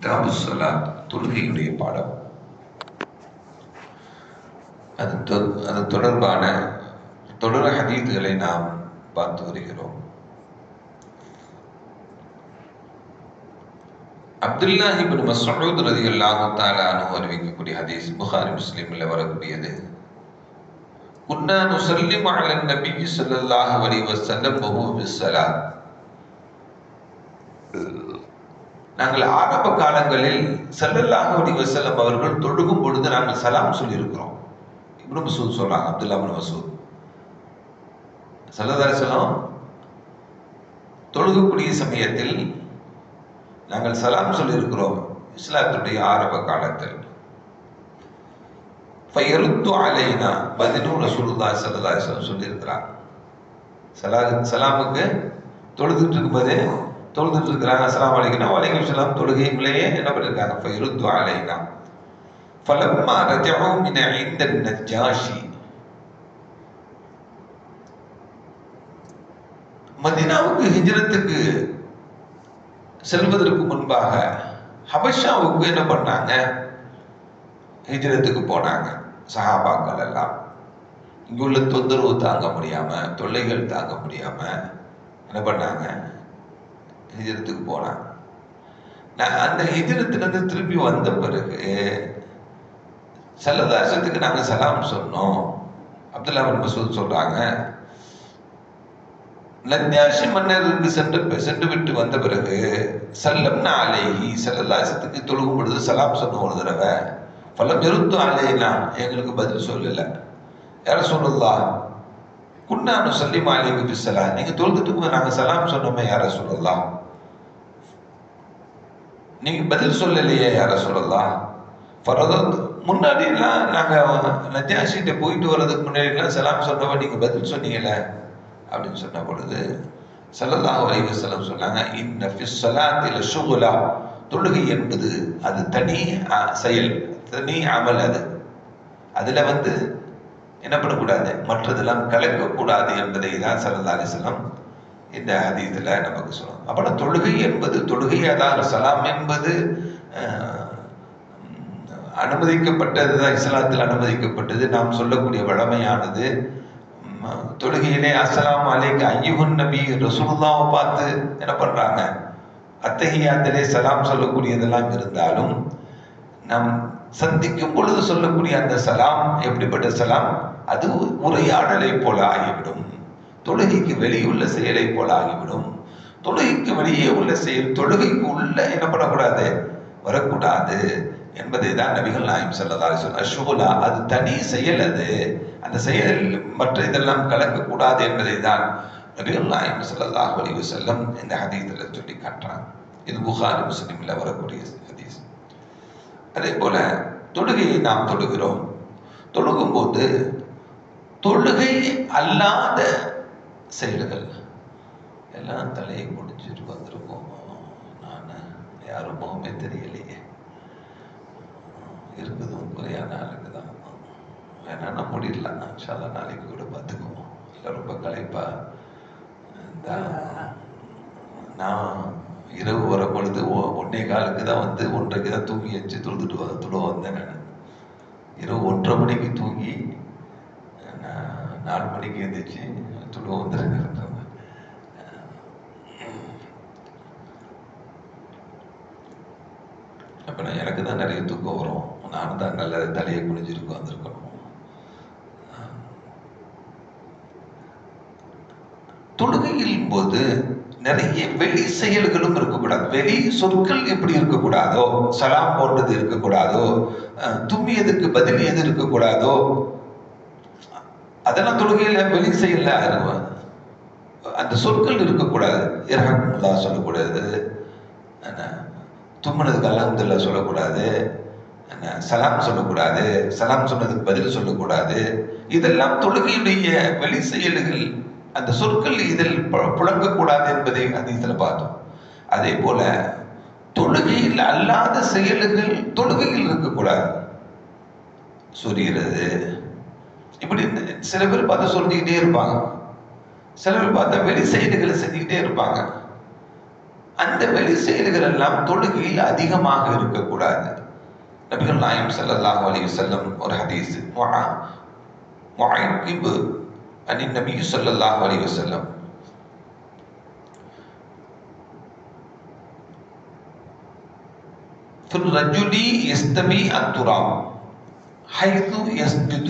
கிதாபு சலாத் தொழுகையுடைய பாடம். அது தொ- அது தொடர்பான தொடர் ஹதீதுகளை நாம் பார்த்து வருகிறோம். அப்துல்லா இப்னு மஸ்ஊத் ரலியல்லாஹு தஆலா அன்ஹு அறிவிக்கக்கூடிய ஹதீஸ் புகாரி முஸ்லீமில் வரக்கூடியது. குன்னா நுசல்லிமு அலா நபி ஸல்லல்லாஹு அலைஹி வஸல்லம் வஹுவ பிஸ்ஸலாத் நாங்கள் ஆரம்ப காலங்களில் ஸல்லல்லாஹு அலைஹி வஸல்லம் அவர்கள் தொழுகும் பொழுது நாங்கள் சலாம் சொல்லியிருக்கிறோம். இப்னு மசூத் சொல்றாங்க அப்துல்லா இப்னு மசூத். சல்லதாரி செல்லம் தொழுகக்கூடிய சமயத்தில் நாங்கள் சலாம் சொல்லியிருக்கிறோம் இஸ்லாத்துடைய ஆரம்ப காலத்தில். ஃபயருத்து அலைனா பதினு ரசூலுல்லா ஸல்லல்லாஹு சொல்லியிருக்கிறார் வஸல்லம் சலா சலாமுக்கு தொழுதுட்டு இருக்கும்போதே தொழுதுட்டு இருக்கிறாங்க அஸ்லாம் அலைக்கும் வலைக்கம் சலாம் தொழுகையிலேயே என்ன பண்ணிருக்காங்க? ஃபைருத்து அலைனா ஃபலம்மா ரஜஉ மின் இந்த நஜாஷி மதினாவுக்கு ஹிஜ்ரத்துக்கு செல்வதற்கு முன்பாக ஹபஷாவுக்கு என்ன பண்ணாங்க? ஹிஜ்ரத்துக்கு போனாங்க. சஹாபாக்கள் எல்லாம். இங்குள்ள தொந்தரவு தாங்க முடியாம தொல்லைகள் தாங்க முடியாம என்ன பண்ணாங்க? ஹிஜரத்துக்கு போனான். நான் அந்த ஹிஜரத்துலேருந்து திரும்பி வந்த பிறகு சல்லதாசத்துக்கு நாங்கள் சலாம் சொன்னோம். அப்துல்லா மசூத் சொல்கிறாங்க நஜாஷி மன்னருக்கு சென்று சென்று விட்டு வந்த பிறகு சல்லம் அலேஹி சல்லல்லாசத்துக்கு தொழுகும் பொழுது சலாம் சொன்ன ஒரு தடவை பலம் எருத்து அலேனா? எங்களுக்கு பதில் சொல்லலை. யார சொல்லலா குன்னானு சொல்லி மாலிக்கு பிசலா நீங்கள் தொழுதுட்டு நாங்கள் சலாம் சொன்னோமே யார சொல்லலாம் நீங்க பதில் சொல்லலையே யார சொல்லலாம்? ஃபரதத் முன்னாடி எல்லாம் நாங்க நஜாஷிட்ட போயிட்டு வர்றதுக்கு முன்னாடி எல்லாம் சலாம் சொன்னவா நீங்க பதில் சொன்னீங்கல்ல அப்படின்னு சொன்ன பொழுது ஸல்லல்லாஹு அலைஹி செலம் சொன்னாங்க இந்த ஃபிஸ் ஸலாத்தில் தொழுகை என்பது அது தனி செயல் தனி அமல் அது. அதுல வந்து என்ன பண்ணக்கூடாது? மற்றதெல்லாம் கலக்கக்கூடாது என்பதை தான் ஸல்லல்லாஹு அலைஹி இந்த ஹதீஸ்ல நமக்கு சொல்லணும் அப்போ தொழுகை என்பது தொழுகை அதாவது சலாம் என்பது அனுமதிக்கப்பட்டது தான் இஸ்லாத்தில் அனுமதிக்கப்பட்டது நாம் சொல்லக்கூடிய வழமையானது. தொழுகையிலே அஸ்ஸலாமு அலைக்கு ஐயுகுன் நபி ரசூலுல்லாவை பார்த்து என்ன பண்ணுறாங்க அத்தகையாத்திலே சலாம் சொல்லக்கூடியதெல்லாம் இருந்தாலும் நாம் சந்திக்கும் பொழுது சொல்லக்கூடிய அந்த சலாம் எப்படிப்பட்ட சலாம்? அது உரையாடலை போல ஆகிவிடும். தொழுகைக்கு வெளியுள்ள செயலை போல ஆகிவிடும். தொழுகைக்கு வெளியே உள்ள செயல் தொழுகைக்கு உள்ள என்ன பண்ணக்கூடாது வரக்கூடாது என்பதை தான் நபிகள் நாயம் சொல்லதாக சொன்ன ஷுகுலா அது தனி செயல் அது. அந்த செயல் மற்ற இதெல்லாம் கலக்கக்கூடாது என்பதை தான் நபிகள் நாயம் செல்லதாக வலிவு செல்லும் இந்த ஹதீஸில் சொல்லி காட்டுறாங்க. இது புகாரி முஸ்லீமில் வரக்கூடிய ஹதீஸ். அதே போல தொழுகையை நாம் தொழுகிறோம். தொழுகும்போது தொழுகை அல்லாத செயல்கள் எல்லாம் தலையை முடிச்சுட்டு வந்திருக்கோம். நான் யாரும் முகமே தெரியலையே. இருக்குதும் குறையான ஆளுக்கு தான் வேணா முடியல. சில நாளைக்கு கூட பார்த்துக்குவோம். இல்லை ரொம்ப களைப்பா. நான் இரவு வர பொழுது ஒ- ஒன்னே காலுக்கு தான் வந்து ஒன்றைக்கு தான் தூங்கி வச்சு தொழுதுட்டு வ- தொழ வந்தேன் நான். இரவு ஒன்றரை மணிக்கு தூங்கி நாலு மணிக்கு எழுந்திரிச்சு தொழுவ வந்துருக்கேன் அப்போ நான் எனக்கு தான் நிறைய தூக்கம் வரும். நானும் தான் நல்ல தலையை குனிஞ்சிருக்கு வந்திருக்கணும் தொழுகையின் போது நிறைய வெளி செயல்களும் இருக்கக்கூடாது. வெளி சொற்கள் எப்படி இருக்கக்கூடாதோ சலாம் போன்றது இருக்கக்கூடாதோ தும்மியதுக்கு பதில் எது இருக்கக்கூடாதோ அதெல்லாம் தொழுகையில் வெளி செய்யல அந்த சொற்கள் இருக்கக்கூடாது. இரஹமுல்லா சொல்லக்கூடாது. என்ன, தும்முனதுக்கு அலமதுல்லா சொல்லக்கூடாது. என்ன, சலாம் சொல்லக்கூடாது. சலாம் சொன்னதுக்கு பதில் சொல்லக்கூடாது. இதெல்லாம் தொழுகையுடைய வெளி செயல்கள். அந்த சொற்கள் இதில் புழங்கக்கூடாது என்பதை அதிகத்தில் இதில் பார்த்தோம். அதே போல தொழுகையில் அல்லாத செயல்கள் தொழுகையில் இருக்கக்கூடாது. சொரிகிறது இப்படி இந்த- சில பேர் பார்த்தா சொல்லிக்கிட்டே இருப்பாங்க சில பேர் பார்த்தா வெளி செயல்களை செஞ்சுக்கிட்டே இருப்பாங்க அந்த வெளி செயல்கள் எல்லாம் தொழுகையில் அதிகமாக இருக்கக்கூடாது நபிகள் நாயம் ஸல்லல்லாஹு அலைஹி வஸல்லம் ஒரு ஹதீஸ் முஆ முஐக்கிப் அனி நபி ஸல்லல்லாஹு அலைஹி வஸல்லம் في الرجل يستوي التراب حيث يسجد